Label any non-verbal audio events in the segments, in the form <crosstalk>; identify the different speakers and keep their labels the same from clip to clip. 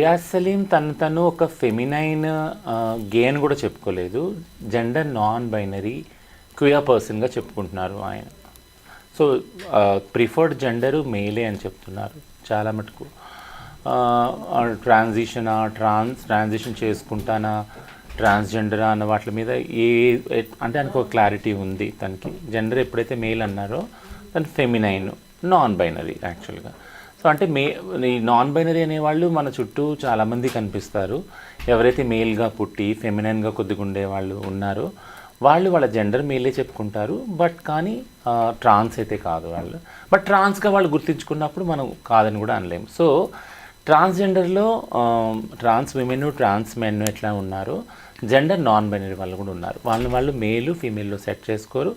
Speaker 1: రియాజ్ సలీం తను తను ఒక ఫెమినైన్ గే అని కూడా చెప్పుకోలేదు. జెండర్ నాన్ బైనరీ క్వియర్ పర్సన్గా చెప్పుకుంటున్నారు ఆయన. సో ప్రిఫర్డ్ జెండరు మేలే అని చెప్తున్నారు చాలా మటుకు. ట్రాన్సిషనా ట్రాన్స్ ట్రాన్సిషన్ చేసుకుంటానా ట్రాన్స్జెండరా అన్న వాటి మీద ఏ అంటే ఆయనకు ఒక క్లారిటీ ఉంది తనకి. జెండర్ ఎప్పుడైతే మేల్ అన్నారో తను ఫెమినైన్ నాన్ బైనరీ యాక్చువల్గా అంటే మే ఈ నాన్ బైనరీ అనేవాళ్ళు మన చుట్టూ చాలామంది కనిపిస్తారు. ఎవరైతే మేల్గా పుట్టి ఫెమినైన్గా కొద్దిగా ఉండే వాళ్ళు ఉన్నారో వాళ్ళు వాళ్ళ జెండర్ మేలే చెప్పుకుంటారు. బట్ కానీ ట్రాన్స్ అయితే కాదు వాళ్ళు. బట్ ట్రాన్స్గా వాళ్ళు గుర్తించుకున్నప్పుడు మనం కాదని కూడా అనలేము సో ట్రాన్స్జెండర్లో ట్రాన్స్ విమెన్ ట్రాన్స్ మెన్ ఎట్లా ఉన్నారో జెండర్ నాన్ బైనరీ వాళ్ళు కూడా ఉన్నారు. వాళ్ళని వాళ్ళు మేలు ఫీమేల్లో సెట్ చేసుకోరు.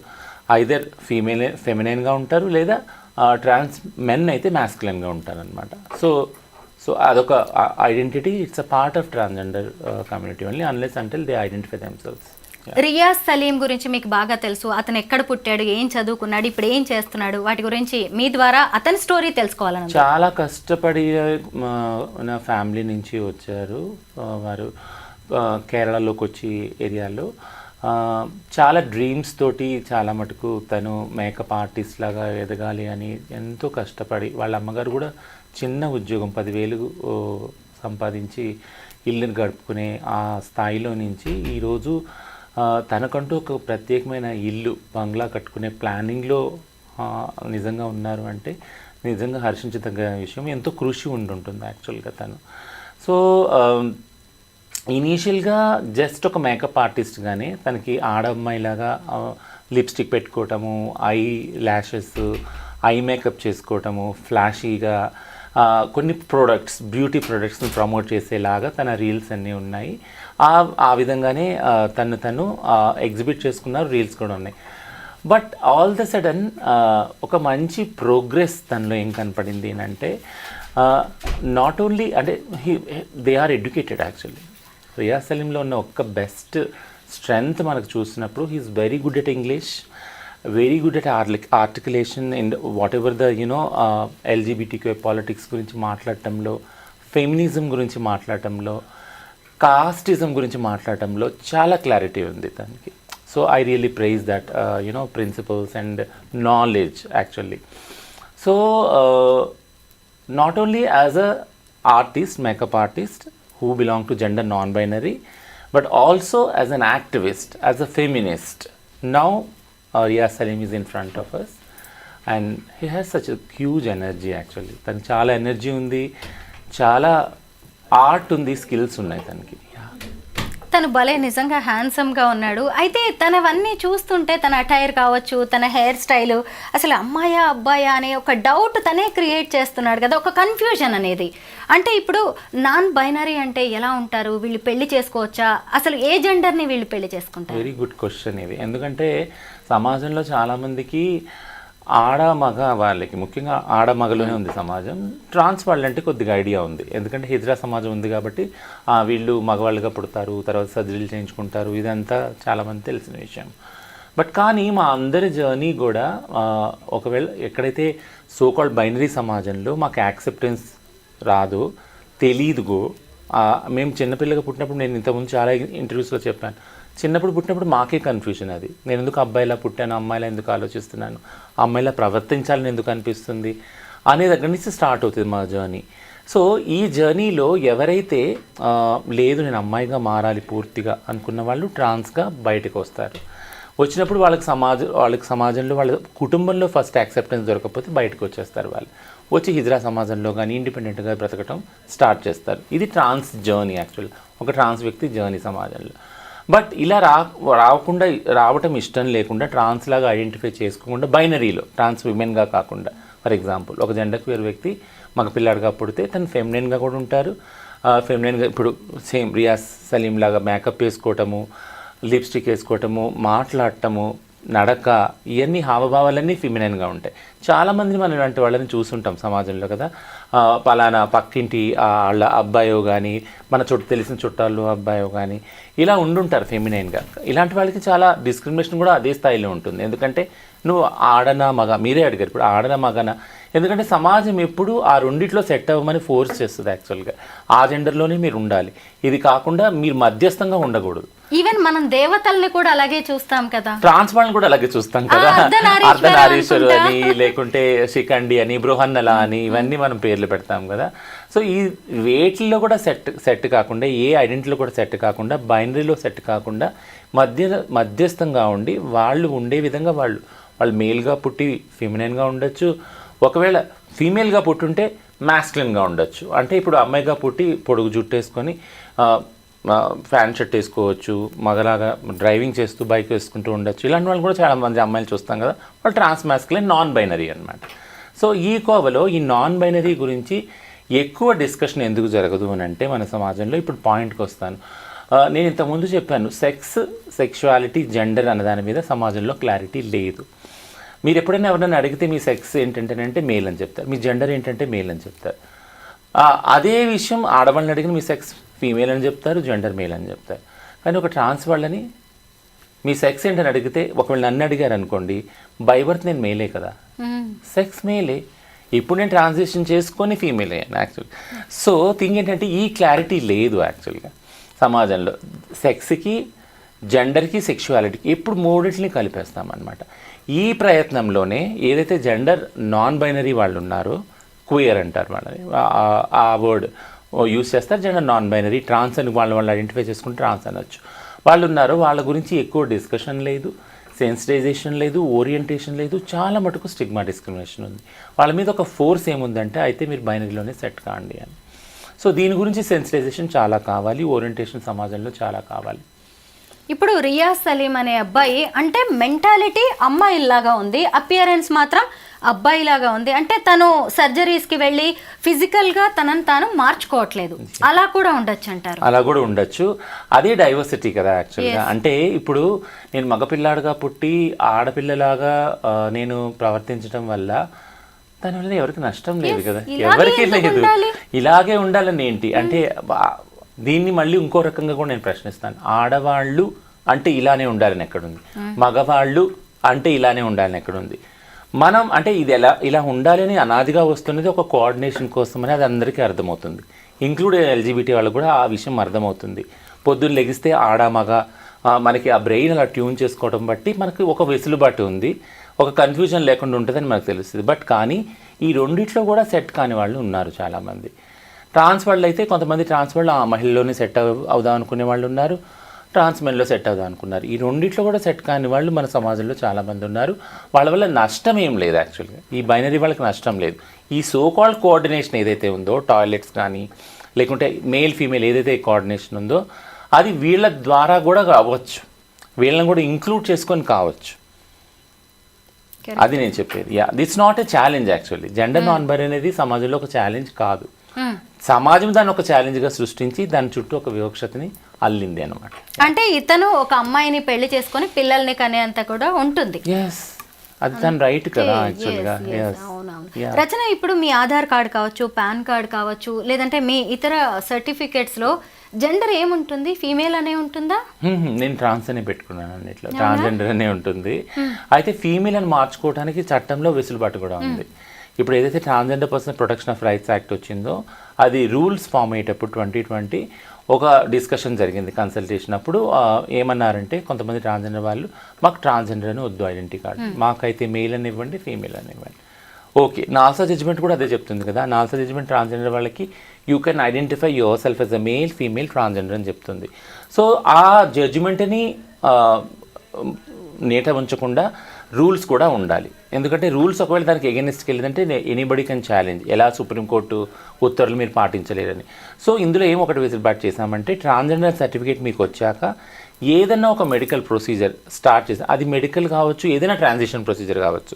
Speaker 1: ఐదర్ ఫీమేల్ ఫెమినైన్గా ఉంటారు లేదా ట్రాన్స్ మెన్ అయితే మ్యాస్కులైన్గా ఉంటారు అనమాట సో సో అదొక identity it's a part of transgender community only unless until they identify themselves
Speaker 2: Riyaz Saleem గురించి మీకు బాగా తెలుసు. అతను ఎక్కడ పుట్టాడు ఏం చదువుకున్నాడు ఇప్పుడు ఏం చేస్తున్నాడు వాటి గురించి మీ ద్వారా అతని స్టోరీ తెలుసుకోవాలని.
Speaker 1: చాలా కష్టపడి మా నా ఫ్యామిలీ నుంచి వచ్చారు. ఆ, వారు ఆ, కేరళలోకి వచ్చి ఏరియాలో. చాలా డ్రీమ్స్ తోటి చాలా మటుకు తను మేకప్ ఆర్టిస్ట్ లాగా ఎదగాలి అని ఎంతో కష్టపడి వాళ్ళ అమ్మగారు కూడా చిన్న ఉద్యోగం పదివేలు సంపాదించి ఇల్లుని గడుపుకునే ఆ స్థాయిలో నుంచి ఈరోజు తనకంటూ ఒక ప్రత్యేకమైన ఇల్లు బంగ్లా కట్టుకునే ప్లానింగ్లో నిజంగా ఉన్నారు అంటే నిజంగా హర్షించదగ్గ విషయం. ఎంతో కృషి ఉండి ఉంటుంది యాక్చువల్గా తను. సో ఇనీషియల్గా జస్ట్ ఒక మేకప్ ఆర్టిస్ట్గానే తనకి ఆడమ్మాయిలాగా లిప్స్టిక్ పెట్టుకోవటము ఐ ల్యాషెస్ ఐ మేకప్ చేసుకోవటము ఫ్లాషీగా కొన్ని ప్రోడక్ట్స్ బ్యూటీ ప్రోడక్ట్స్ని ప్రమోట్ చేసేలాగా తన రీల్స్ అన్నీ ఉన్నాయి. ఆ ఆ విధంగానే తను తను ఎగ్జిబిట్ చేసుకున్నారు రీల్స్ కూడా ఉన్నాయి. బట్ ఆల్ ద సడన్ ఒక మంచి ప్రోగ్రెస్ తనలో ఏం కనపడింది అంటే నాట్ ఓన్లీ అంటే they are educated actually Riyaz సలీంలో ఉన్న ఒక్క బెస్ట్ స్ట్రెంగ్త్ మనకు చూసినప్పుడు he's very good at English very good at ఆర్లిక్ articulation and whatever the you know LGBTQ politics గురించి మాట్లాడటంలో ఫెమినిజం గురించి మాట్లాడటంలో కాస్టిజం గురించి మాట్లాడటంలో చాలా క్లారిటీ ఉంది దానికి so I really prize that you know principles and knowledge actually so not only as a artist makeup artist who belong to gender non-binary but also as an activist as a feminist now uh, Riyaz Salim is in front of us and he has such a huge energy actually తనకి చాలా energy ఉంది చాలా art ఉంది skills ఉన్నాయి తనకి
Speaker 2: తను భలే నిజంగా హ్యాండ్సమ్గా ఉన్నాడు. అయితే తనవన్నీ చూస్తుంటే తన అటైర్ కావచ్చు తన హెయిర్ స్టైల్ అసలు అమ్మాయా అబ్బాయా అనే ఒక డౌట్ తనే క్రియేట్ చేస్తున్నాడు కదా ఒక కన్ఫ్యూజన్ అనేది. అంటే ఇప్పుడు నాన్ బైనరీ అంటే ఎలా ఉంటారు? వీళ్ళు పెళ్ళి చేసుకోవచ్చా? అసలు ఏ జెండర్ని వీళ్ళు పెళ్ళి చేసుకుంటారు?
Speaker 1: వెరీ గుడ్ క్వశ్చన్ ఇది. ఎందుకంటే సమాజంలో చాలామందికి ఆడ మగ వాళ్ళకి ముఖ్యంగా ఆడ మగలోనే ఉంది సమాజం. ట్రాన్స్ వాళ్ళంటే కొద్దిగా ఐడియా ఉంది. ఎందుకంటే హిజ్రా సమాజం ఉంది కాబట్టి వీళ్ళు మగవాళ్ళుగా పుడతారు తర్వాత సర్జరీలు చేయించుకుంటారు ఇదంతా చాలామంది తెలిసిన విషయం. బట్ కానీ మా అందరి జర్నీ కూడా ఒకవేళ ఎక్కడైతే సోకాల్డ్ బైనరీ సమాజంలో మాకు యాక్సెప్టెన్స్ రాదు తెలీదుగో మేము చిన్నపిల్లగా పుట్టినప్పుడు నేను ఇంతకుముందు చాలా ఇంటర్వ్యూస్లో చెప్పాను. చిన్నప్పుడు పుట్టినప్పుడు మాకే కన్ఫ్యూజన్ అది. నేను ఎందుకు అబ్బాయిలా పుట్టాను? అమ్మాయిలా ఎందుకు ఆలోచిస్తున్నాను? అమ్మాయిలా ప్రవర్తించాలని ఎందుకు అనిపిస్తుంది? అనే దగ్గర నుంచి స్టార్ట్ అవుతుంది మా జర్నీ సో ఈ జర్నీలో ఎవరైతే లేదు నేను అమ్మాయిగా మారాలి పూర్తిగా అనుకున్న వాళ్ళు ట్రాన్స్గా బయటకు వస్తారు. వచ్చినప్పుడు వాళ్ళకి సమాజ వాళ్ళకి సమాజంలో వాళ్ళ కుటుంబంలో ఫస్ట్ యాక్సెప్టెన్స్ దొరకకపోతే బయటకు వచ్చేస్తారు వాళ్ళు. వచ్చి హిజ్రా సమాజంలో కానీ ఇండిపెండెంట్గా బ్రతకటం స్టార్ట్ చేస్తారు. ఇది ట్రాన్స్ జర్నీ యాక్చువల్ ఒక ట్రాన్స్ వ్యక్తి జర్నీ సమాజంలో. బట్ ఇలా రా రాకుండా రావటం ఇష్టం లేకుండా ట్రాన్స్ లాగా ఐడెంటిఫై చేసుకోకుండా బైనరీలో ట్రాన్స్ విమెన్గా కాకుండా. ఫర్ ఎగ్జాంపుల్ ఒక జెండర్ క్వేర్ వ్యక్తి మగ పిల్లాడిగా పుడితే తను ఫెమినైన్గా కూడా ఉంటారు. ఫెమినైన్గా ఇప్పుడు సేమ్ రియాజ్ సలీం లాగా మేకప్ వేసుకోవటము లిప్స్టిక్ వేసుకోవటము మాట్లాడటము నడక ఇవన్నీ హావభావాలన్నీ ఫిమినైన్గా ఉంటాయి. చాలామందిని మనం ఇలాంటి వాళ్ళని చూసుంటాం సమాజంలో కదా. పలానా పక్కింటి వాళ్ళ అబ్బాయో కానీ మన చుట్టూ తెలిసిన చుట్టాలు అబ్బాయో కానీ ఇలా ఉండుంటారు ఫెమినైన్గా ఇలాంటి వాళ్ళకి చాలా డిస్క్రిమినేషన్ కూడా అదే స్థాయిలో ఉంటుంది. ఎందుకంటే నువ్వు ఆడనా మగ మీరే అడిగారు ఇప్పుడు ఆడనా మగన? ఎందుకంటే సమాజం ఎప్పుడు ఆ రెండిట్లో సెట్ అవ్వమని ఫోర్స్ చేస్తుంది యాక్చువల్గా ఆ జెండర్లోనే మీరు ఉండాలి. ఇది కాకుండా మీరు మధ్యస్థంగా ఉండకూడదు.
Speaker 2: ఈవెన్ మనం దేవతల్ని కూడా అలాగే చూస్తాం కదా.
Speaker 1: ట్రాన్స్ వాళ్ళని కూడా అలాగే చూస్తాం కదా.
Speaker 2: అర్ధనారీశ్వర.
Speaker 1: అని లేకుంటే శిఖండి అని బృహన్నల అని ఇవన్నీ మనం పేర్లు పెడతాం కదా. సో ఈ వేటిల్లో కూడా సెట్ సెట్ కాకుండా ఏ ఐడెంటిటీలో కూడా సెట్ కాకుండా బైనరీలో సెట్ కాకుండా మధ్య మధ్యస్థంగా ఉండి వాళ్ళు ఉండే విధంగా వాళ్ళు వాళ్ళు మేల్గా పుట్టి ఫిమినైన్గా ఉండొచ్చు. ఒకవేళ ఫీమేల్గా పుట్టుంటే మ్యాస్క్లిన్గా ఉండొచ్చు. అంటే ఇప్పుడు అమ్మాయిగా పుట్టి పొడుగు జుట్టేసుకొని వేసుకొని ఫ్యాన్ షర్ట్ వేసుకోవచ్చు మగలాగా డ్రైవింగ్ చేస్తూ బైక్ వేసుకుంటూ ఉండొచ్చు. ఇలాంటి వాళ్ళు కూడా చాలా మంది అమ్మాయిలు చూస్తాం కదా వాళ్ళు ట్రాన్స్ మ్యాస్క్లిన్ నాన్ బైనరీ అనమాట సో ఈ కోవలో ఈ నాన్ బైనరీ గురించి ఎక్కువ డిస్కషన్ ఎందుకు జరగదు అని అంటే మన సమాజంలో ఇప్పుడు పాయింట్కి వస్తాను. నేను ఇంతకుముందు చెప్పాను సెక్స్ సెక్షువాలిటీ జెండర్ అన్న దాని మీద సమాజంలో క్లారిటీ లేదు. మీరు ఎప్పుడైనా ఎవరైనా అడిగితే మీ సెక్స్ ఏంటంటే మేల్ అని చెప్తారు. మీ జెండర్ ఏంటంటే మేల్ అని చెప్తారు. అదే విషయం ఆడవాళ్ళని అడిగిన మీ సెక్స్ ఫీమేల్ అని చెప్తారు జెండర్ మేల్ అని చెప్తారు. కానీ ఒక ట్రాన్స్ వాళ్ళని మీ సెక్స్ ఏంటని అడిగితే ఒకవేళ నన్ను అడిగారు అనుకోండి బై బర్త్ నేను మేలే కదా. సెక్స్ మేలే ఇప్పుడు నేను ట్రాన్సిషన్ చేసుకొని ఫీమేల్ అయ్యాను యాక్చువల్గా సో థింగ్ ఏంటంటే ఈ క్లారిటీ లేదు యాక్చువల్గా సమాజంలో. సెక్స్కి జెండర్కి సెక్షువాలిటీకి ఎప్పుడు మూడింటిని కలిపేస్తామన్నమాట. ఈ ప్రయత్నంలోనే ఏదైతే జెండర్ నాన్ బైనరీ వాళ్ళు ఉన్నారో క్వియర్ అంటారు వాళ్ళని ఆ- వర్డ్ యూస్ చేస్తారు. జెండర్ నాన్ బైనరీ ట్రాన్స్ అని వాళ్ళు వాళ్ళు ఐడెంటిఫై చేసుకుని ట్రాన్స్ అనొచ్చు. వాళ్ళు ఉన్నారు వాళ్ళ గురించి ఎక్కువ డిస్కషన్ లేదు సెన్సిటైజేషన్ లేదు ఓరియంటేషన్ లేదు. చాలా మటుకు స్టిగ్మా డిస్క్రిమినేషన్ ఉంది. వాళ్ళ మీద ఒక ఫోర్స్ ఏముందంటే అయితే మీరు బైనరీలోనే సెట్ కాండి అని. సో దీని గురించి సెన్సిటైజేషన్ చాలా కావాలి ఓరియంటేషన్ సమాజంలో చాలా కావాలి.
Speaker 2: ఇప్పుడు రియాజ్ సలీం అనే అబ్బాయి అంటే మెంటాలిటీ అమ్మాయిలాగా ఉంది. అపియరెన్స్ మాత్రం అబ్బాయిలాగా ఉంది. అంటే తను సర్జరీస్కి వెళ్ళి ఫిజికల్గా తనను తాను మార్చుకోవట్లేదు. అలా కూడా ఉండొచ్చు అంటారు.
Speaker 1: అలా కూడా ఉండొచ్చు. అదే డైవర్సిటీ కదా యాక్చువల్గా. అంటే ఇప్పుడు నేను మగపిల్లాడుగా పుట్టి ఆడపిల్లలాగా నేను ప్రవర్తించడం వల్ల దానివల్ల ఎవరికి నష్టం లేదు కదా? ఎవరికి లేదు? ఇలాగే ఉండాలని ఏంటి? అంటే బా- దీన్ని మళ్ళీ ఇంకో రకంగా కూడా నేను ప్రశ్నిస్తాను. ఆడవాళ్ళు అంటే ఇలానే ఉండాలని ఎక్కడుంది? మగవాళ్ళు అంటే ఇలానే ఉండాలని ఎక్కడుంది? మనం అంటే ఇది ఎలా ఇలా ఉండాలని అనాదిగా వస్తున్నది ఒక కోఆర్డినేషన్ కోసమని అది అందరికీ అర్థమవుతుంది. ఇంక్లూడ్ ఎల్జీబీటీ వాళ్ళకు కూడా ఆ విషయం అర్థమవుతుంది. పొద్దున్న లెగిస్తే ఆడ మగ మనకి ఆ బ్రెయిన్ అలా ట్యూన్ చేసుకోవడం బట్టి మనకి ఒక వెసులుబాటు ఉంది. ఒక కన్ఫ్యూజన్ లేకుండా ఉంటుందని మనకు తెలుస్తుంది. బట్ కానీ ఈ రెండిట్లో కూడా సెట్ కాని వాళ్ళు ఉన్నారు చాలామంది. ట్రాన్స్ వాళ్ళు అయితే కొంతమంది ట్రాన్స్ వాళ్ళు ఆ మహిళలోనే సెట్ అవ అవుదాం అనుకునే వాళ్ళు ఉన్నారు. ట్రాన్స్ మెన్లో సెట్ అవుదాం అనుకున్నారు. ఈ రెండిట్లో కూడా సెట్ కాని వాళ్ళు మన సమాజంలో చాలామంది ఉన్నారు. వాళ్ళ వల్ల నష్టం ఏం లేదు యాక్చువల్గా. ఈ బైనరీ వాళ్ళకి నష్టం లేదు. ఈ సో కాల్డ్ కోఆర్డినేషన్ ఏదైతే ఉందో టాయిలెట్స్ కానీ లేకుంటే మేల్ ఫీమేల్ ఏదైతే కోఆర్డినేషన్ ఉందో అది వీళ్ళ ద్వారా కూడా అవ్వచ్చు వీళ్ళని కూడా ఇంక్లూడ్ చేసుకొని కావచ్చు. అది నేను చెప్పేది. Yeah it's not a challenge actually. Gender non బర్ అనేది సమాజంలో ఒక ఛాలెంజ్ కాదు.
Speaker 2: మ్మ్.
Speaker 1: సమాజం దాన్ని ఒక ఛాలెంజ్గా సృష్టించి దాని చుట్టూ ఒక వివక్షతని అల్లింది అనమాట
Speaker 2: అంటే ఇతను ఒక అమ్మాయిని పెళ్ళి చేసుకొని పిల్లల్ని కనేంత కూడా ఉంటుంది.
Speaker 1: అది దాని రైట్ కదా యాక్చువల్గా.
Speaker 2: రచన ఇప్పుడు మీ ఆధార్ కార్డ్ కావచ్చు పాన్ కార్డ్ కావచ్చు లేదంటే మీ ఇతర సర్టిఫికేట్స్లో జెండర్ ఏముంటుంది? ఫీమేల్ అనే ఉంటుందా?
Speaker 1: నేను ట్రాన్స్ అనే పెట్టుకున్నాను అన్నిట్లో ట్రాన్స్జెండర్ అనే ఉంటుంది. అయితే ఫీమేల్ అని మార్చుకోవడానికి చట్టంలో వెసులుబాటు కూడా ఉంది. ఇప్పుడు ఏదైతే transgender person protection of rights act వచ్చిందో అది రూల్స్ ఫామ్ అయ్యేటప్పుడు ట్వంటీ ట్వంటీ ఒక డిస్కషన్ జరిగింది కన్సల్టేషన్ అప్పుడు ఏమన్నారంటే కొంతమంది ట్రాన్స్జెండర్ వాళ్ళు మాకు ట్రాన్స్జెండర్ అని వద్దు ఐడెంటిటీ కార్డు మాకైతే మేల్ అని ఇవ్వండి ఫీమేల్ అని ఇవ్వండి. ఓకే నాల్సా జడ్జ్మెంట్ కూడా అదే చెప్తుంది కదా. నాల్సా జడ్జ్మెంట్ ట్రాన్స్జెండర్ వాళ్ళకి you can identify yourself as a male female transgender అని చెప్తుంది. సో ఆ జడ్జిమెంట్ని నేట ఉంచకుండా రూల్స్ కూడా ఉండాలి. ఎందుకంటే రూల్స్ ఒకవేళ దానికి ఎగెనిస్ట్కి వెళ్ళిందంటే ఎనీబడి కెన్ ఛాలెంజ్ ఎలా సుప్రీంకోర్టు ఉత్తర్వులు మీరు పాటించలేరని. సో ఇందులో ఏం ఒకటి వెసులుబాటు చేశామంటే ట్రాన్స్జెండర్ సర్టిఫికేట్ మీకు వచ్చాక ఏదైనా ఒక మెడికల్ ప్రొసీజర్ స్టార్ట్ చేసి అది మెడికల్ కావచ్చు ఏదైనా ట్రాన్సిషన్ ప్రొసీజర్ కావచ్చు.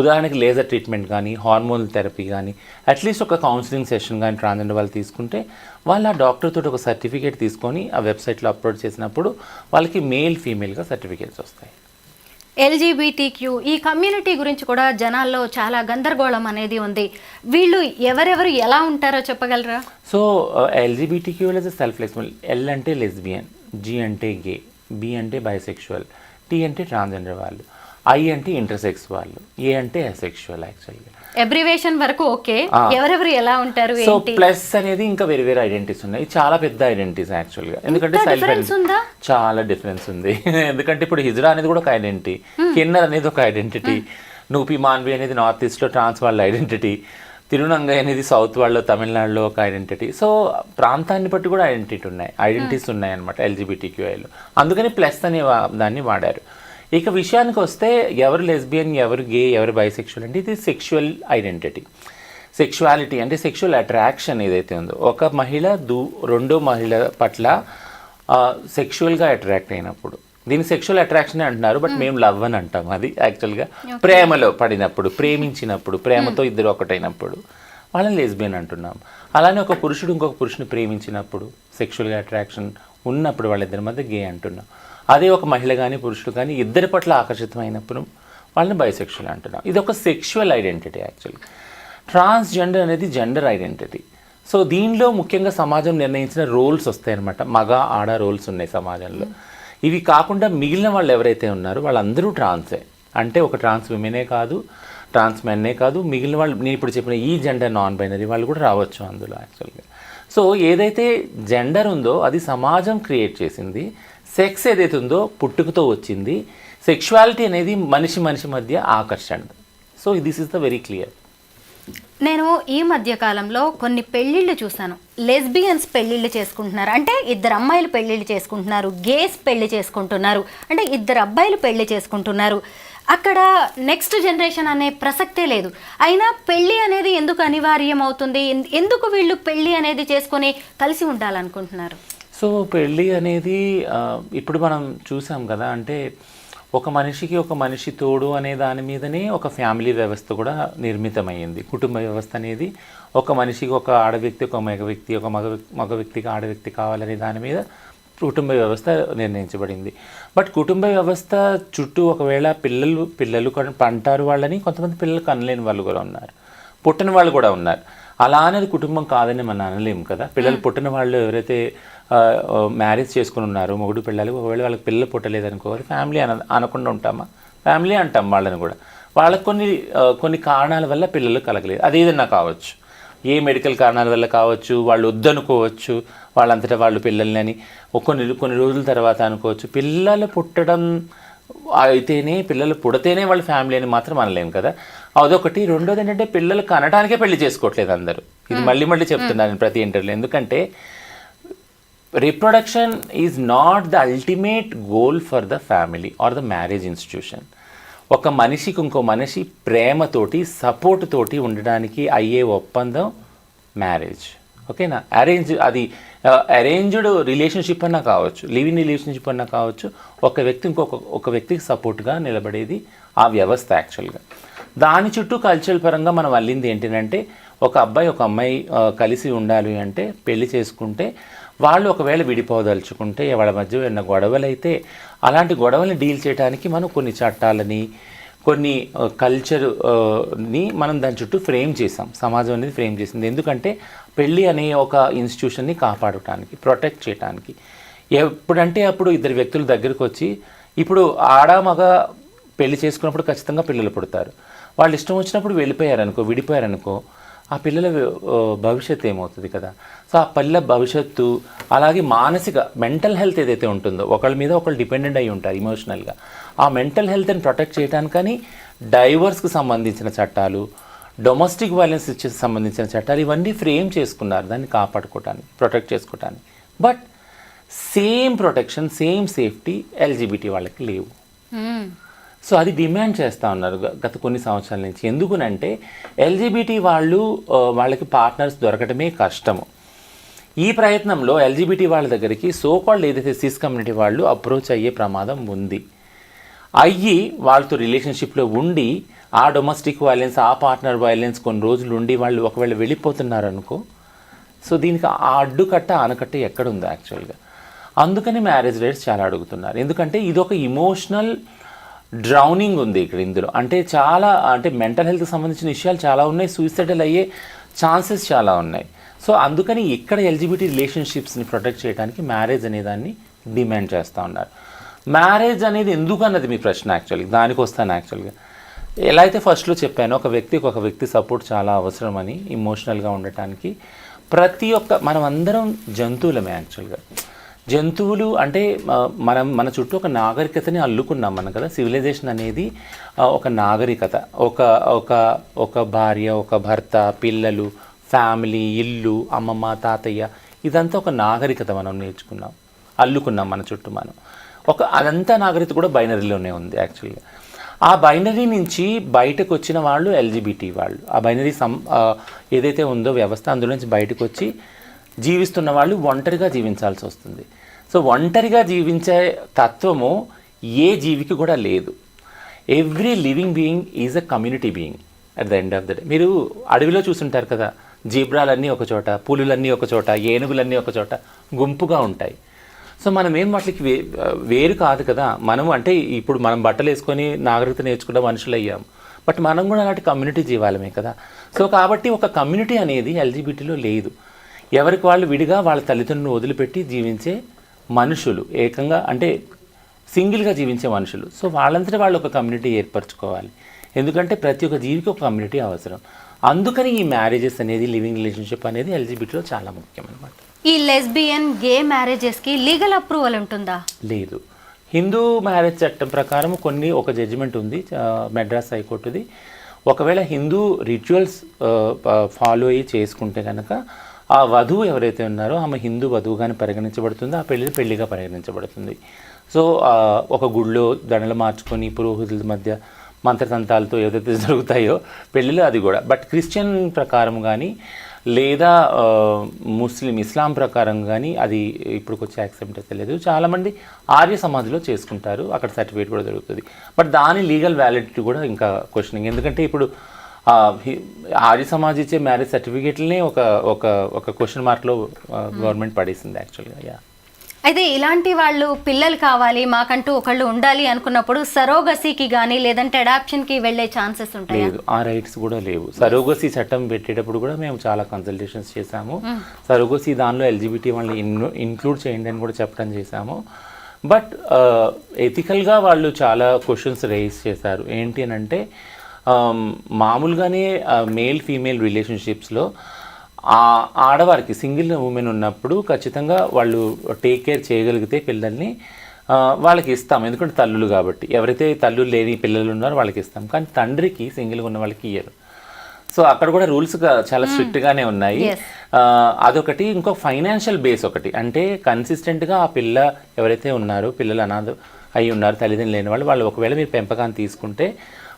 Speaker 1: ఉదాహరణకి లేజర్ ట్రీట్మెంట్ కానీ హార్మోన్ థెరపీ కానీ అట్లీస్ట్ ఒక కౌన్సిలింగ్ సెషన్ కానీ ట్రాన్స్జెండర్ వాళ్ళు తీసుకుంటే వాళ్ళు ఆ డాక్టర్ తోటి ఒక సర్టిఫికేట్ తీసుకొని ఆ వెబ్సైట్లో అప్లోడ్ చేసినప్పుడు వాళ్ళకి మేల్ ఫీమేల్గా సర్టిఫికేట్స్ వస్తాయి.
Speaker 2: ఎల్జీబీటీక్యూ ఈ కమ్యూనిటీ గురించి కూడా జనాల్లో చాలా గందరగోళం అనేది ఉంది. వీళ్ళు ఎవరెవరు ఎలా ఉంటారో చెప్పగలరా?
Speaker 1: So LGBTQ is self flexible L అంటే లెస్బియన్ జి అంటే గే బి అంటే బైసెక్షువల్ టీ అంటే ట్రాన్స్జెండర్ వాళ్ళు ఐ అంటే ఇంటర్సెక్స్ వాళ్ళు ఏ అంటే అసెక్షువల్ యాక్చువల్గా.
Speaker 2: ఎబ్రివేషన్ వరకు ఓకే. ఎవరెవరు ఎలా ఉంటారు
Speaker 1: సో ప్లస్ అనేది ఇంకా వేరే వేరే ఐడెంటిటీస్ ఉన్నాయి. చాలా పెద్ద ఐడెంటిటీస్ యాక్చువల్గా ఎందుకంటే
Speaker 2: ఇంత
Speaker 1: సెల్ఫ్? చాలా డిఫరెన్స్ ఉంది. <laughs> ఎందుకంటే ఇప్పుడు హిజ్రా అనేది కూడా ఒక ఐడెంటిటీ కిన్నర్ అనేది ఒక ఐడెంటిటీ నూపి మాన్వి అనేది నార్త్ ఈస్ట్లో ట్రాన్స్ వాళ్ళ ఐడెంటిటీ తిరునంగై అనేది సౌత్ వాళ్ళ తమిళనాడులో ఒక ఐడెంటిటీ సో ప్రాంతాన్ని బట్టి కూడా ఐడెంటిటీ ఉన్నాయి. ఐడెంటిటీస్ ఉన్నాయి అనమాట ఎల్జిబిటీక్యూఐలో అందుకని ప్లస్ అనే దాన్ని వాడారు. ఇక విషయానికి వస్తే ఎవరు లెస్బియన్ ఎవరు గే ఎవరు బైసెక్షువల్ అంటే ఇది సెక్షువల్ ఐడెంటిటీ సెక్షువాలిటీ అంటే సెక్షువల్ అట్రాక్షన్ ఏదైతే ఉందో ఒక మహిళ దూ రెండో మహిళ పట్ల సెక్షువల్గా అట్రాక్ట్ అయినప్పుడు. దీన్ని సెక్షువల్ అట్రాక్షన్ అంటున్నారు బట్ మేము లవ్ అని అంటాం అది యాక్చువల్గా ప్రేమలో పడినప్పుడు ప్రేమించినప్పుడు ప్రేమతో ఇద్దరు ఒకటైనప్పుడు వాళ్ళని లెస్బియన్ అంటున్నాం. అలానే ఒక పురుషుడు ఇంకొక పురుషుని ప్రేమించినప్పుడు సెక్షువల్గా అట్రాక్షన్ ఉన్నప్పుడు వాళ్ళిద్దరి మధ్య గే అంటున్నాం. అదే ఒక మహిళ కానీ పురుషుడు కానీ ఇద్దరి పట్ల ఆకర్షితమైనప్పుడు వాళ్ళని బైసెక్షువల్ అంటున్నాం. ఇది ఒక సెక్షువల్ ఐడెంటిటీ యాక్చువల్లీ ట్రాన్స్జెండర్ అనేది జెండర్ ఐడెంటిటీ సో దీనిలో ముఖ్యంగా సమాజం నిర్ణయించిన రోల్స్ వస్తాయన్నమాట. మగ ఆడ రోల్స్ ఉన్నాయి సమాజంలో. ఇవి కాకుండా మిగిలిన వాళ్ళు ఎవరైతే ఉన్నారో వాళ్ళందరూ ట్రాన్సే అంటే ఒక ట్రాన్స్ విమెనే కాదు ట్రాన్స్ మెన్నే కాదు మిగిలిన వాళ్ళు నేను ఇప్పుడు చెప్పిన ఈ జెండర్ నాన్ బైనరీ వాళ్ళు కూడా రావచ్చు అందులో యాక్చువల్గా సో ఏదైతే జెండర్ ఉందో అది సమాజం క్రియేట్ చేసింది. సెక్స్ ఏదైతే ఉందో పుట్టుకతో వచ్చింది. సెక్షువాలిటీ అనేది మనిషి మనిషి మధ్య ఆకర్షణ so this is the very clear
Speaker 2: నేను ఈ మధ్య కాలంలో కొన్ని పెళ్ళిళ్ళు చూశాను. లెస్బియన్స్ పెళ్ళిళ్ళు చేసుకుంటున్నారు. అంటే ఇద్దరు అమ్మాయిలు పెళ్ళిళ్ళు చేసుకుంటున్నారు. గేస్ పెళ్ళి చేసుకుంటున్నారు. అంటే ఇద్దరు అబ్బాయిలు పెళ్ళి చేసుకుంటున్నారు. అక్కడ నెక్స్ట్ జనరేషన్ అనే ప్రసక్తే లేదు. అయినా పెళ్ళి అనేది ఎందుకు అనివార్యం అవుతుంది ఎందుకు వీళ్ళు పెళ్ళి అనేది చేసుకొని కలిసి ఉండాలనుకుంటున్నారు?
Speaker 1: సో పెళ్ళి అనేది ఇప్పుడు మనం చూసాం కదా అంటే ఒక మనిషికి ఒక మనిషి తోడు అనే దాని మీదనే ఒక ఫ్యామిలీ వ్యవస్థ కూడా నిర్మితమైంది కుటుంబ వ్యవస్థ అనేది ఒక మనిషికి ఒక ఆడ వ్యక్తి ఒక మగ వ్యక్తి ఒక మగ మగ వ్యక్తికి ఆడ వ్యక్తి కావాలనే దాని మీద కుటుంబ వ్యవస్థ నిర్ణయించబడింది. బట్ కుటుంబ వ్యవస్థ చుట్టూ ఒకవేళ పిల్లలు పిల్లలు కంటారు వాళ్ళని కొంతమంది పిల్లలు కనలేని వాళ్ళు కూడా ఉన్నారు. పుట్టిన వాళ్ళు కూడా ఉన్నారు. అలా అనేది కుటుంబం కాదని మనం అనలేము కదా. పిల్లలు పుట్టిన వాళ్ళు ఎవరైతే మ్యారేజ్ చేసుకుని ఉన్నారో మొగుడు పిల్లలు ఒకవేళ వాళ్ళకి పిల్లలు పుట్టలేదనుకో అది ఫ్యామిలీ అన అనకుండా ఉంటామా? ఫ్యామిలీ అంటాం వాళ్ళని కూడా. వాళ్ళకి కొన్ని కొన్ని కారణాల వల్ల పిల్లలు కలగలేదు. అది ఏదన్నా కావచ్చు. ఏ మెడికల్ కారణాల వల్ల కావచ్చు వాళ్ళు వద్దనుకోవచ్చు వాళ్ళంతటా వాళ్ళు పిల్లల్ని అని కొన్ని కొన్ని రోజుల తర్వాత అనుకోవచ్చు. పిల్లలు పుట్టడం అయితేనే పిల్లలు పుడితేనే వాళ్ళ ఫ్యామిలీ అని మాత్రం అనలేము కదా. అదొకటి. రెండోది ఏంటంటే పిల్లలు కనడానికే పెళ్ళి చేసుకోవట్లేదు అందరూ. ఇది మళ్ళీ మళ్ళీ చెప్తున్నాను నేను ప్రతి ఇంటర్వ్యూలో. ఎందుకంటే reproduction is not the ultimate goal for the family or the marriage institution ఒక మనిషికి ఇంకో మనిషి ప్రేమతోటి సపోర్ట్ తోటి ఉండడానికి అయ్యే ఒప్పందం మ్యారేజ్ ఓకేనా? అరేంజ్ అది అరేంజ్డ్ రిలేషన్షిప్ అన్నా కావచ్చు లివింగ్ రిలేషన్షిప్ అన్నా కావచ్చు ఒక వ్యక్తి ఇంకొక ఒక వ్యక్తికి సపోర్ట్గా నిలబడేది ఆ వ్యవస్థ యాక్చువల్గా దాని చుట్టూ కల్చరల్ పరంగా మనం అల్లింది ఏంటంటే ఒక అబ్బాయి ఒక అమ్మాయి కలిసి ఉండాలి అంటే పెళ్ళి చేసుకుంటే వాళ్ళు ఒకవేళ విడిపోదలుచుకుంటే వాళ్ళ మధ్య ఏమైనా గొడవలు అయితే అలాంటి గొడవల్ని డీల్ చేయడానికి మనం కొన్ని చట్టాలని కొన్ని కల్చర్ని మనం దాని చుట్టూ ఫ్రేమ్ చేసాం సమాజం అనేది ఫ్రేమ్ చేసింది. ఎందుకంటే పెళ్ళి అనే ఒక ఇన్స్టిట్యూషన్ని కాపాడటానికి ప్రొటెక్ట్ చేయడానికి ఎప్పుడంటే అప్పుడు ఇద్దరు వ్యక్తుల దగ్గరకు వచ్చి ఇప్పుడు ఆడ మగ పెళ్ళి చేసుకున్నప్పుడు ఖచ్చితంగా పిల్లలు పుడతారు. వాళ్ళు ఇష్టం వచ్చినప్పుడు వెళ్ళిపోయారనుకో విడిపోయారనుకో ఆ పిల్లల భవిష్యత్ భవిష్యత్తు ఏమవుతుంది కదా? సో ఆ పిల్లల భవిష్యత్తు అలాగే మానసిక మెంటల్ హెల్త్ ఏదైతే ఉంటుందో ఒకళ్ళ మీద ఒకళ్ళు డిపెండెంట్ అయి ఉంటారు ఇమోషనల్గా ఆ మెంటల్ హెల్త్ని ప్రొటెక్ట్ చేయడానికని డైవర్స్కి సంబంధించిన చట్టాలు డొమెస్టిక్ వైలెన్స్ ఇచ్చే సంబంధించిన చట్టాలు ఇవన్నీ ఫ్రేమ్ చేసుకున్నారు దాన్ని కాపాడుకోవటానికి ప్రొటెక్ట్ చేసుకోవటానికి but same protection same safety LGBT వాళ్ళకి లేవు. సో అది డిమాండ్ చేస్తూ ఉన్నారు గత కొన్ని సంవత్సరాల నుంచి. ఎందుకునంటే ఎల్జీబీటీ వాళ్ళు వాళ్ళకి పార్ట్నర్స్ దొరకటమే కష్టము. ఈ ప్రయత్నంలో ఎల్జీబీటీ వాళ్ళ దగ్గరికి సోకాల్డ్ ఏదైతే సిస్ కమ్యూనిటీ వాళ్ళు అప్రోచ్ అయ్యే ప్రమాదం ఉంది. అయ్యి వాళ్ళతో రిలేషన్షిప్లో ఉండి ఆ డొమెస్టిక్ వైలెన్స్ ఆ పార్ట్నర్ వైలెన్స్ కొన్ని రోజులు ఉండి వాళ్ళు ఒకవేళ వెళ్ళిపోతున్నారు అనుకో సో దీనికి ఆ అడ్డుకట్ట ఆనకట్ట ఎక్కడ యాక్చువల్గా? అందుకని మ్యారేజ్ రేట్స్ చాలా అడుగుతున్నారు. ఎందుకంటే ఇది ఒక ఇమోషనల్ డ్రౌనింగ్ ఉంది ఇక్కడ ఇందులో. అంటే చాలా అంటే మెంటల్ హెల్త్కి సంబంధించిన విషయాలు చాలా ఉన్నాయి సూసైడల్ అయ్యే ఛాన్సెస్ చాలా ఉన్నాయి. సో అందుకని ఇక్కడ ఎల్జిబిటీ రిలేషన్షిప్స్ని ప్రొటెక్ట్ చేయడానికి మ్యారేజ్ అనేదాన్ని డిమాండ్ చేస్తూ ఉన్నారు. మ్యారేజ్ అనేది ఎందుకు అన్నది మీ ప్రశ్న యాక్చువల్గా దానికి వస్తాను యాక్చువల్గా. ఎలా అయితే ఫస్ట్లో చెప్పానో ఒక వ్యక్తికి ఒక వ్యక్తి సపోర్ట్ చాలా అవసరమని ఇమోషనల్గా ఉండటానికి ప్రతి ఒక్క మనం అందరం జంతువులమే యాక్చువల్గా. జంతువులు అంటే మనం మన చుట్టూ ఒక నాగరికతని అల్లుకున్నాం మనం కదా. సివిలైజేషన్ అనేది ఒక నాగరికత. ఒక ఒక ఒక భార్య ఒక భర్త పిల్లలు ఫ్యామిలీ ఇల్లు అమ్మమ్మ తాతయ్య ఇదంతా ఒక నాగరికత మనం నేర్చుకున్నాం. అల్లుకున్నాం మన చుట్టూ మనం. ఒక అదంతా నాగరికత కూడా బైనరీలోనే ఉంది యాక్చువల్గా ఆ బైనరీ నుంచి బయటకు వచ్చిన వాళ్ళు ఎల్జిబిటీ వాళ్ళు. ఆ బైనరీ సం ఏదైతే ఉందో వ్యవస్థ అందులో నుంచి బయటకు వచ్చి జీవిస్తున్న వాళ్ళు ఒంటరిగా జీవించాల్సి వస్తుంది. సో ఒంటరిగా జీవించే తత్వము ఏ జీవికి కూడా లేదు. Every living being is a community being at the end of the day మీరు అడవిలో చూసుంటారు కదా జీబ్రాలన్నీ ఒక చోట పులులన్నీ ఒక చోట ఏనుగులన్నీ ఒక చోట గుంపుగా ఉంటాయి. సో మనం ఏం వాటికి వే వేరు కాదు కదా మనం అంటే ఇప్పుడు మనం బట్టలు వేసుకొని నాగరికత నేర్చుకున్న మనుషులు అయ్యాం. బట్ మనం కూడా అలాంటి కమ్యూనిటీ జీవాలమే కదా. సో కాబట్టి ఒక కమ్యూనిటీ అనేది ఎల్జీబీటీలో లేదు. ఎవరికి వాళ్ళు విడిగా వాళ్ళ తల్లిదండ్రులను వదిలిపెట్టి జీవించే మనుషులు ఏకంగా అంటే సింగిల్గా జీవించే మనుషులు. సో వాళ్ళంతటి వాళ్ళు ఒక కమ్యూనిటీ ఏర్పరచుకోవాలి. ఎందుకంటే ప్రతి ఒక్క జీవికి ఒక కమ్యూనిటీ అవసరం. అందుకని ఈ మ్యారేజెస్ అనేది లివింగ్ రిలేషన్షిప్ అనేది ఎల్జీబీటీలో చాలా ముఖ్యం అనమాట
Speaker 2: ఈ లెస్బియన్ గే మ్యారేజెస్కి లీగల్ అప్రూవల్ ఉంటుందా?
Speaker 1: లేదు. హిందూ మ్యారేజ్ చట్టం ప్రకారం కొన్ని ఒక జడ్జిమెంట్ ఉంది మెడ్రాస్ హైకోర్టుది. ఒకవేళ హిందూ రిచువల్స్ ఫాలో అయ్యి చేసుకుంటే కనుక ఆ వధువు ఎవరైతే ఉన్నారో ఆమె హిందూ వధువుగానే పరిగణించబడుతుంది ఆ పెళ్ళి పెళ్ళిగా పరిగణించబడుతుంది. సో ఒక గుడిలో దండలు మార్చుకొని పురోహితుల మధ్య మంత్రతంత్రాలతో ఏదైతే జరుగుతాయో పెళ్ళిలో అది కూడా. బట్ క్రిస్టియన్ ప్రకారం కానీ లేదా ముస్లిం ఇస్లాం ప్రకారం కానీ అది ఇప్పుడు వచ్చి యాక్సెప్ట్ అయితే లేదు. చాలామంది ఆర్య సమాజంలో చేసుకుంటారు అక్కడ సర్టిఫికేట్ కూడా దొరుకుతుంది. బట్ దాని లీగల్ వ్యాలిడిటీ కూడా ఇంకా క్వశ్చనింగ్. ఎందుకంటే ఇప్పుడు ఆర్య సమాజ్ ఇచ్చే మ్యారేజ్ సర్టిఫికేట్లనే ఒక ఒక ఒక క్వశ్చన్ మార్క్లో గవర్నమెంట్ పడేసింది యాక్చువల్గా యా
Speaker 2: అయితే ఇలాంటి వాళ్ళు పిల్లలు కావాలి మాకంటూ ఒకళ్ళు ఉండాలి అనుకున్నప్పుడు సరోగసీకి కానీ లేదంటే అడాప్షన్కి వెళ్ళే ఛాన్సెస్ ఉంటాయా?
Speaker 1: లేదు ఆ రైట్స్ కూడా లేవు. సరోగసీ చట్టం పెట్టేటప్పుడు కూడా మేము చాలా కన్సల్టేషన్స్ చేశాము. సరోగసీ దానిలో ఎల్జిబిటీ వాళ్ళని ఇన్క్లూ ఇన్క్లూడ్ చేయండి అని కూడా చెప్పడం చేశాము. బట్ ఎథికల్గా వాళ్ళు చాలా క్వశ్చన్స్ రేస్ చేశారు. ఏంటి అని అంటే మామూలుగానే మేల్ ఫీమేల్ రిలేషన్షిప్స్లో ఆ ఆడవారికి సింగిల్ ఉమెన్ ఉన్నప్పుడు ఖచ్చితంగా వాళ్ళు టేక్ కేర్ చేయగలిగితే పిల్లల్ని ఆ, వాళ్ళకి ఇస్తాం. ఎందుకంటే తల్లులు కాబట్టి. ఎవరైతే తల్లులు లేని పిల్లలు ఉన్నారో వాళ్ళకి ఇస్తాం. కానీ తండ్రికి సింగిల్గా ఉన్న వాళ్ళకి ఇయ్యరు. సో అక్కడ కూడా రూల్స్ చాలా స్ట్రిక్ట్గానే ఉన్నాయి.
Speaker 2: Yes.
Speaker 1: ఆ, అదొకటి. ఇంకో ఫైనాన్షియల్ బేస్ ఒకటి. అంటే కన్సిస్టెంట్గా ఆ పిల్ల ఎవరైతే ఉన్నారో పిల్లలు అనాథ అయి ఉన్నారు తల్లిదండ్రులు లేని వాళ్ళు వాళ్ళు ఒకవేళ మీరు పెంపకాన్ని తీసుకుంటే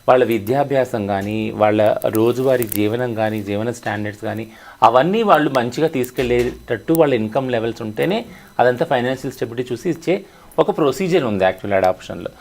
Speaker 1: వాళ్ళ విద్యాభ్యాసం కానీ వాళ్ళ రోజువారీ జీవనం కానీ జీవన స్టాండర్డ్స్ కానీ అవన్నీ వాళ్ళు మంచిగా తీసుకెళ్ళేటట్టు వాళ్ళ ఇన్కమ్ లెవెల్స్ ఉంటేనే అదంతా ఫైనాన్షియల్ స్టెబిలిటీ చూసి ఇచ్చే ఒక ప్రొసీజర్ ఉంది యాక్చువల్ అడాప్షన్లో.